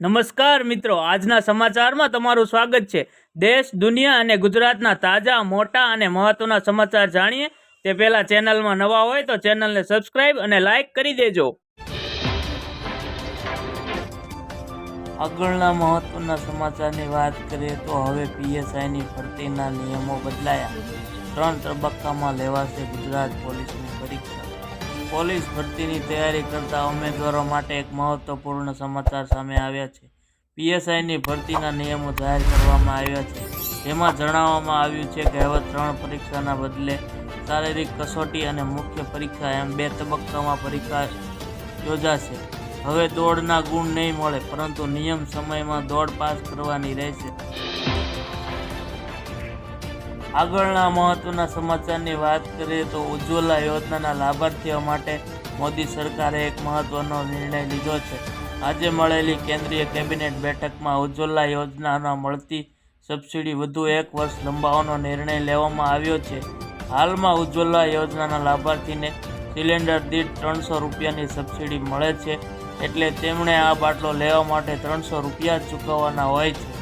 નમસ્કાર મિત્રો, આજના સમાચારમાં તમારું સ્વાગત છે. દેશ, દુનિયા અને ગુજરાતના તાજા, મોટા અને મહત્વના સમાચાર જાણીએ. તે પહેલા ચેનલમાં નવા હોય તો ચેનલને સબસ્ક્રાઇબ અને લાઇક કરી દેજો. આગળના મહત્વના સમાચારની વાત કરીએ તો હવે પીએસઆઈની ભરતીના નિયમો બદલાયા. ત્રણ તબક્કામાં લેવાશે ગુજરાત પોલીસની પરીક્ષા. પોલીસ ભરતીની તૈયારી કરતા ઉમેદવારો માટે એક મહત્વપૂર્ણ સમાચાર સામે આવ્યા છે. પીએસઆઈની ભરતીના નિયમો જાહેર કરવામાં આવ્યા છે. જેમાં જણાવવામાં આવ્યું છે કે હવે ત્રણ પરીક્ષાના બદલે શારીરિક કસોટી અને મુખ્ય પરીક્ષા એમ બે તબક્કામાં પરીક્ષા યોજાશે. હવે દોડના ગુણ નહીં મળે, પરંતુ નિયમ સમયમાં દોડ પાસ કરવાની રહેશે. આગળના મહત્વના સમાચારની વાત કરીએ તો ઉજ્જવલા યોજનાના લાભાર્થીઓ માટે મોદી સરકારે એક મહત્વનો નિર્ણય લીધો છે. આજે મળેલી કેન્દ્રીય કેબિનેટ બેઠકમાં ઉજ્જવલા યોજનાના મળતી સબસિડી વધુ એક વર્ષ લંબાવવાનો નિર્ણય લેવામાં આવ્યો છે. હાલમાં ઉજ્જવલા યોજનાના લાભાર્થીને સિલિન્ડર દીઠ ત્રણસો રૂપિયાની સબસિડી મળે છે, એટલે તેમણે આ બાટલો લેવા માટે ત્રણસો રૂપિયા ચૂકવવાના હોય છે.